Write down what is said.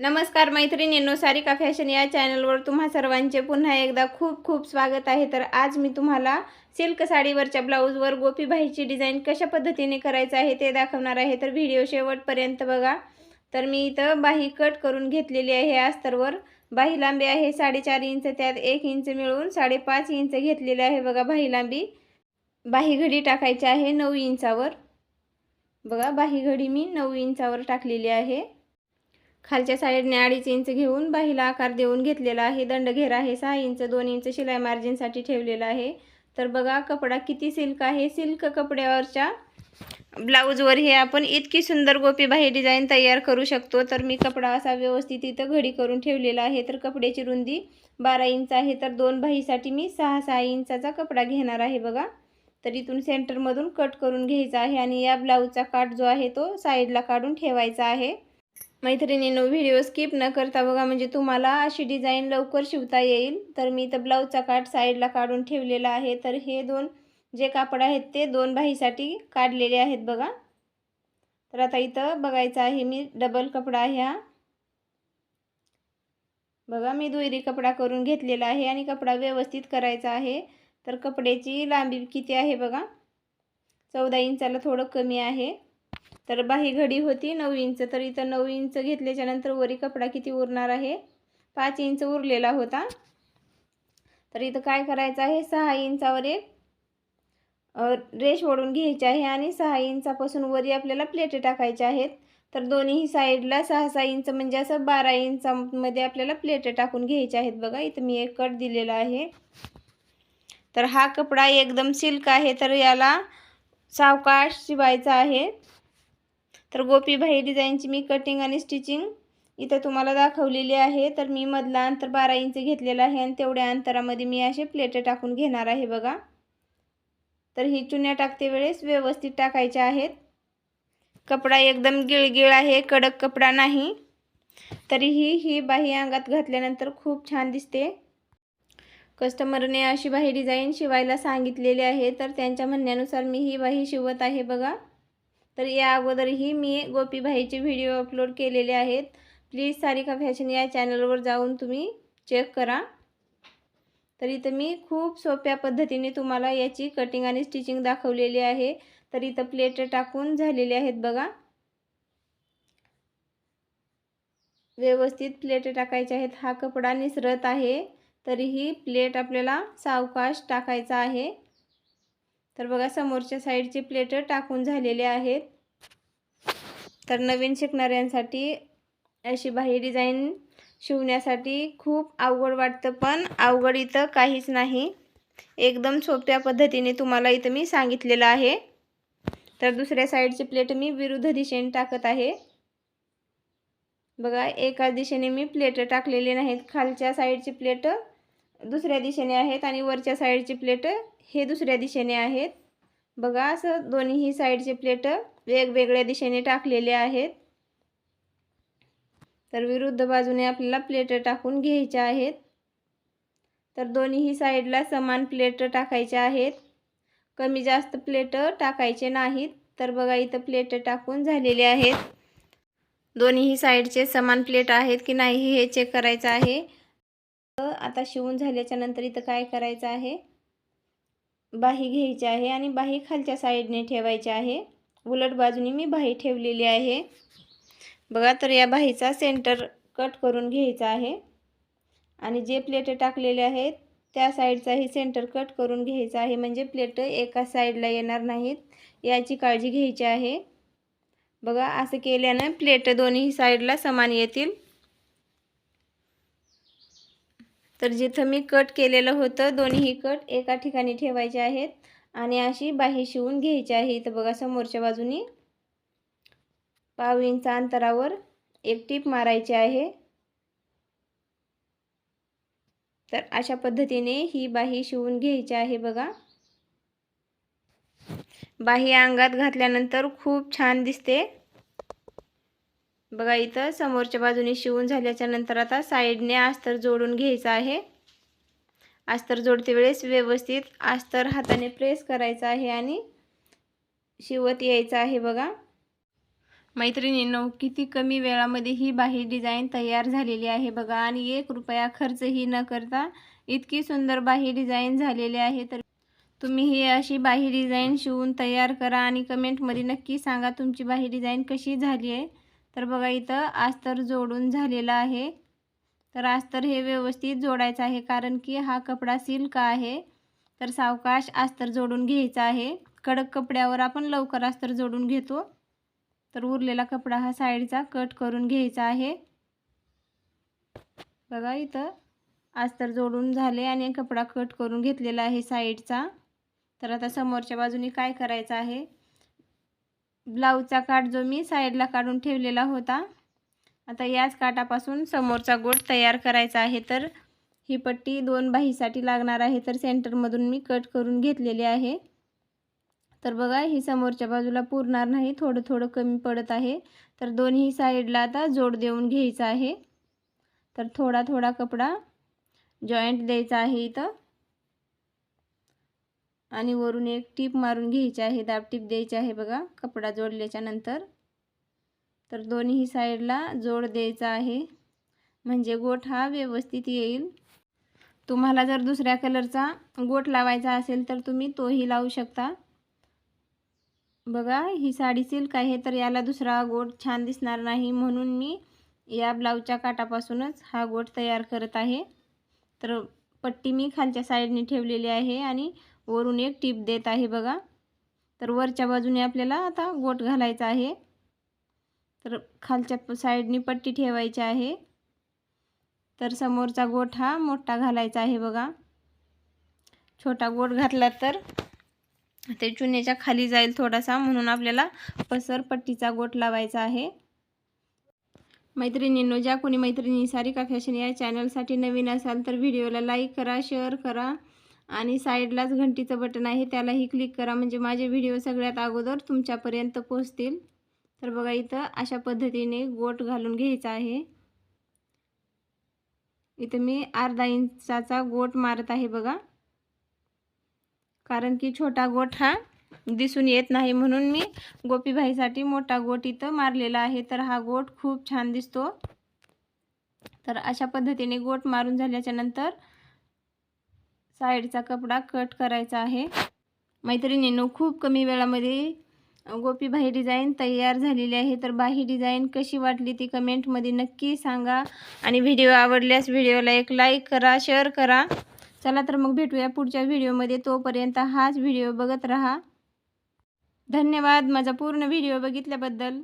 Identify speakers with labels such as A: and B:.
A: नमस्कार मैत्रिणींनो सारिका फॅशन या चॅनलवर तुम्हा सर्वांचे पुन्हा एकदा खूप खूप स्वागत आहे. तर आज मी तुम्हाला सिल्क साडीवरच्या ब्लाऊजवर गोपीबाईची डिझाईन कशा पद्धतीने करायचं आहे ते दाखवणार आहे. तर व्हिडिओ शेवटपर्यंत बघा. तर मी इथं बाही कट करून घेतलेली आहे. अस्तरवर बाही लांबी आहे साडेचार इंच त्यात एक इंच मिळून साडेपाच इंच घेतलेले आहे. बघा बाही लांबी बाही घडी टाकायची आहे नऊ इंचावर. बघा बाही घडी मी नऊ इंचावर टाकलेली आहे. खालच्या साईडने अडीच इंच घेऊन बाहीला आकार देऊन घेतलेला आहे. दंडघेर आहे. सहा इंच दोन इंच शिलाई मार्जिनसाठी ठेवलेला आहे. तर बघा कपडा किती सिल्क आहे. सिल्क कपड्यावरच्या ब्लाऊजवर हे आपण इतकी सुंदर गोपीबाही डिझाईन तयार करू शकतो. तर मी कपडा असा व्यवस्थित इथं घडी करून ठेवलेला आहे. तर कपड्याची रुंदी बारा इंच आहे. तर दोन बाहीसाठी मी सहा सहा इंचाचा कपडा घेणार आहे बघा. तर इथून सेंटरमधून कट करून घ्यायचा आहे आणि या ब्लाऊजचा काट जो आहे तो साईडला काढून ठेवायचा आहे. मैत्रिणींनो व्हिडिओ स्किप न करता बघा म्हणजे तुम्हाला अशी डिझाईन लवकर शिवता येईल. तर मी इथं ब्लाऊजचा काट साईडला काढून ठेवलेला आहे. तर हे दोन जे कापड आहेत ते दोन बाहीसाठी काढलेले आहेत बघा. तर आता इथं बघायचं आहे मी डबल कपडा आहे हा बघा मी दुहेरी कपडा करून घेतलेला आहे आणि कपडा व्यवस्थित करायचा आहे. तर कपड्याची लांबी किती आहे बघा? चौदा इंचाला थोडं कमी आहे. तर बाही घडी होती नऊ इंच. तर इथं नऊ इंच घेतल्याच्या नंतर वरी कपडा किती उरणार आहे? पाच इंच उरलेला होता. तर इथं काय करायचं आहे? सहा इंचावर एक रेश ओढून घ्यायची आहे आणि सहा इंचापासून वरी आपल्याला प्लेट टाकायच्या आहेत. तर दोन्ही साईडला सहा सहा इंच म्हणजे असं बारा इंचामध्ये आपल्याला प्लेट टाकून घ्यायच्या आहेत बघा. इथं मी एक कट दिलेला आहे. तर हा कपडा एकदम सिल्क आहे. तर याला सावकाश शिवायचा आहे. तर गोपीबाई डिझाईनची मी कटिंग आणि स्टिचिंग इथं तुम्हाला दाखवलेली आहे. तर मी मधला अंतर बारा इंच घेतलेला आहे आणि तेवढ्या अंतरामध्ये मी असे प्लेट टाकून घेणार आहे बघा. तर ही चुन्या टाकते वेळेस व्यवस्थित टाकायच्या आहेत. कपडा एकदम गिळगिळ आहे कडक कपडा नाही. तरीही ही बाही अंगात घातल्यानंतर खूप छान दिसते. कस्टमरने अशी बाही डिझाईन शिवायला सांगितलेली आहे. तर त्यांच्या म्हणण्यानुसार मी ही बाही शिवत आहे बघा. तर या अगोदरही मी गोपीबाईचे व्हिडिओ अपलोड केलेले आहेत. प्लीज सारिका फॅशन या चॅनलवर जाऊन तुम्ही चेक करा. तर इथं मी खूप सोप्या पद्धतीने तुम्हाला याची कटिंग आणि स्टिचिंग दाखवलेली आहे. तर इथं प्लेट टाकून झालेले आहेत बघा. व्यवस्थित प्लेट टाकायचे आहेत. हा कपडा निसरत आहे. तरीही प्लेट आपल्याला सावकाश टाकायचा आहे. तर बघा समोरच्या साईडचे प्लेट टाकून झालेले आहेत. तर नवीन शिकणाऱ्यांसाठी अशी बाही डिझाईन शिवण्यासाठी खूप अवघड वाटतं पण अवघड इथं काहीच नाही. एकदम सोप्या पद्धतीने तुम्हाला इथं मी सांगितलेलं आहे. तर दुसऱ्या साईडची प्लेट मी विरुद्ध दिशेने टाकत आहे. बघा एका दिशेने मी प्लेट टाकलेली नाहीत. खालच्या साईडची प्लेट दुसऱ्या दिशेने आहेत आणि वरच्या साईडची प्लेट हे दुसऱ्या दिशेने आहेत. बघा असं दोन्हीही साईडचे प्लेट वेगवेगळ्या दिशेने टाकलेले आहेत. तर विरुद्ध बाजूने आपल्याला प्लेट टाकून घ्यायच्या आहेत. तर दोन्हीही साईडला समान प्लेट टाकायच्या आहेत. कमी जास्त प्लेट टाकायचे नाहीत तर बघा इथं प्लेट टाकून झालेले आहेत. दोन्हीही साईडचे समान प्लेट आहेत की नाही हे चेक करायचं आहे. आता शिवून झाल्याच्यानंतर इथं काय करायचं आहे? बाही घ्यायची आहे आणि बाही खालच्या साईडने ठेवायची आहे. उलट बाजूने मी बाही ठेवलेली आहे. बघा तर या बाहीचा सेंटर कट करून घ्यायचा आहे. आणि जे प्लेट टाकलेले आहेत त्या साईडचाही सेंटर कट करून घ्यायचा आहे. म्हणजे प्लेट एका साईडला येणार नाहीत याची काळजी घ्यायची आहे. बघा असं केल्यानं प्लेट दोन्ही साईडला समान येतील. तर जिथं मी कट केलेलं होतं दोन्हीही कट एका ठिकाणी ठेवायचे आहेत आणि अशी बाही शिवून घ्यायची आहे. इथं बघा समोरच्या बाजूनी पाव इंच अंतरावर एक टीप मारायची आहे. तर अशा पद्धतीने ही बाही शिवून घ्यायची आहे बघा. बाही अंगात घातल्यानंतर खूप छान दिसते. बघा इथं समोरच्या बाजूने शिवून झाल्याच्यानंतर आता साईडने अस्तर जोडून घ्यायचं आहे. अस्तर जोडते वेळेस व्यवस्थित अस्तर हाताने प्रेस करायचं आहे आणि शिवत यायचं आहे बघा. मैत्रिणींनो किती कमी वेळामध्ये ही बाही डिझाईन तयार झालेली आहे बघा आणि एक रुपया खर्चही न करता इतकी सुंदर बाही डिझाईन झालेली आहे. तर तुम्ही ही अशी बाही डिझाईन शिवून तयार करा आणि कमेंटमध्ये नक्की सांगा तुमची बाही डिझाईन कशी झाली आहे. तर बघा इथं अस्तर जोडून झालेला आहे. तर अस्तर हे व्यवस्थित जोडायचं आहे कारण की हा कपडा सिल्क आहे. तर सावकाश अस्तर जोडून घ्यायचा आहे. कडक कपड्यावर आपण लवकर अस्तर जोडून घेतो. तर उरलेला कपडा हा साईडचा कट करून घ्यायचा आहे. बघा इथं अस्तर जोडून झाले आणि कपडा कट करून घेतलेला आहे साईडचा. तर आता समोरच्या बाजूने काय करायचं आहे? ब्लाऊजचा काठ जो मी साईडला काढून ठेवलेला होता आता याच काठापासून समोरचा गोट तयार करायचा आहे. तर ही पट्टी दोन बाहीसाठी लागणार आहे तर सेंटरमधून मी कट करून घेतलेली आहे. तर बघा ही समोरच्या बाजूला पुरणार नाही थोडं थोडं कमी पडत आहे. तर दोन्ही साईडला आता जोड देऊन घ्यायचा आहे. तर थोडा थोडा कपडा जॉईंट द्यायचा आहे इथं. आणि वरून एक टीप मारून घ्यायची आहे दाब टीप द्यायची आहे बघा कपडा जोडल्याच्या नंतर. तर दोन्ही साईडला जोड द्यायचा आहे. म्हणजे गोठ हा व्यवस्थित येईल. तुम्हाला जर दुसऱ्या कलरचा गोठ लावायचा असेल तर तुम्ही तोही लावू शकता. बघा ही साडी सिल्क आहे तर याला दुसरा गोठ छान दिसणार नाही म्हणून मी या ब्लाऊजच्या काटापासूनच हा गोठ तयार करत आहे. तर पट्टी मी खालच्या साईडने ठेवलेली आहे आणि वरून एक टीप देत आहे बघा. तर वरच्या बाजूने आपल्याला आता गोट घालायचा आहे. तर खालच्या साईडनी पट्टी ठेवायची आहे. तर समोरचा गोठ हा मोठा घालायचा आहे बघा. छोटा गोट घातला तर ते चुन्याच्या खाली जाईल थोडासा म्हणून आपल्याला पसर पट्टीचा गोट लावायचा आहे. मैत्रिणींनो ज्या कोणी मैत्रिणी सारिका फॅशन या चॅनलसाठी नवीन असाल तर व्हिडिओला लाईक करा शेअर करा. आणि साईडलाच घंटीचं बटन आहे त्यालाही क्लिक करा. म्हणजे माझे व्हिडिओ सगळ्यात अगोदर तुमच्यापर्यंत पोचतील तर बघा इथं अशा पद्धतीने गोट घालून घ्यायचा आहे. इथं मी अर्धा इंचाचा गोट मारत आहे बघा. कारण की छोटा गोट हा दिसून येत नाही म्हणून मी गोपीभाईसाठी मोठा गोट इथं मारलेला आहे. तर हा गोट खूप छान दिसतो. तर अशा पद्धतीने गोट मारून झाल्याच्यानंतर साईडचा कपडा कट करायचा आहे. मैत्रिणींनो खूप कमी वेळामध्ये गोपीबाई डिझाईन तयार झालेली आहे. तर बाही डिझाईन कशी वाटली ती कमेंटमध्ये नक्की सांगा. आणि व्हिडिओ आवडल्यास व्हिडिओला एक लाईक करा शेअर करा. चला तर मग भेटूया पुढच्या व्हिडिओमध्ये. तोपर्यंत हाच व्हिडिओ बघत राहा. धन्यवाद. माझा पूर्ण व्हिडिओ बघितल्याबद्दल.